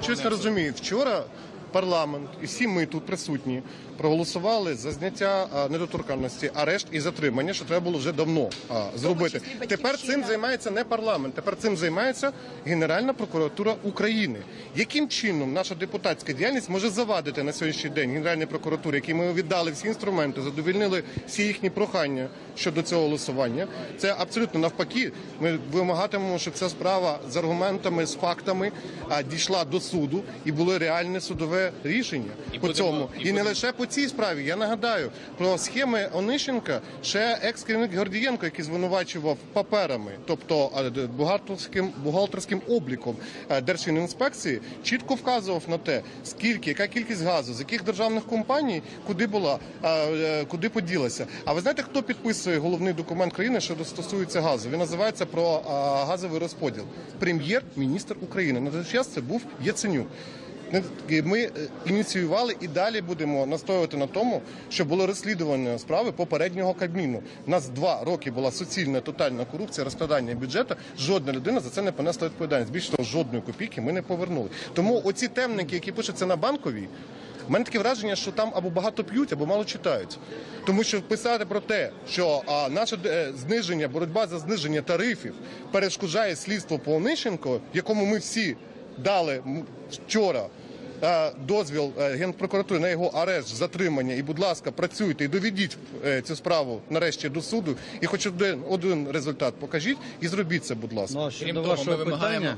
Чесно розумію, вчора парламент і всі ми тут присутні проголосували за зняття недоторканності, арешт і затримання, що треба було вже давно а, зробити. Тепер цим займається не парламент, тепер цим займається Генеральна прокуратура України. Яким чином наша депутатська діяльність може завадити на сьогоднішній день Генеральній прокуратурі, якій ми віддали всі інструменти, задовільнили всі їхні прохання щодо цього голосування? Це абсолютно навпаки. Ми вимагатимемо, щоб ця справа з аргументами, з фактами дійшла до суду і було реальне судове рішення І по будемо- цьому. і І не будемо- лише по цій справі. Я нагадаю про схеми Онищенка, ще екс-керівник Гордієнко, який звинувачував паперами, тобто бухгалтерським бухгалтерським обліком Держфінінспекції, чітко вказував на те, скільки, яка кількість газу, з яких державних компаній, куди була, е, куди поділася. А ви знаєте, хто підписує головний документ країни, що стосується газу? Він називається про газовий розподіл. Прем'єр-міністр України. На той час це був Яценюк. Ми е, ініціювали і далі будемо настоювати на тому, що було розслідування справи попереднього Кабміну. У нас два роки була суцільна тотальна корупція, розкрадання бюджету. Жодна людина за це не понесла відповідальність. Більше того, жодної копійки ми не повернули. Тому оці темники, які пишуться на банковій. У мене таке враження, що там або багато п'ють, або мало читають. Тому що писати про те, що а, наше е, зниження, боротьба за зниження тарифів перешкоджає слідство по Онищенко, якому ми всі дали вчора е, дозвіл е, Генпрокуратури на його арешт, затримання. І, будь ласка, працюйте і доведіть е, цю справу нарешті до суду. І хоч один, один результат покажіть і зробіть це, будь ласка. Ну, а Крім щодо того, ми вашого вимагаємо, питання,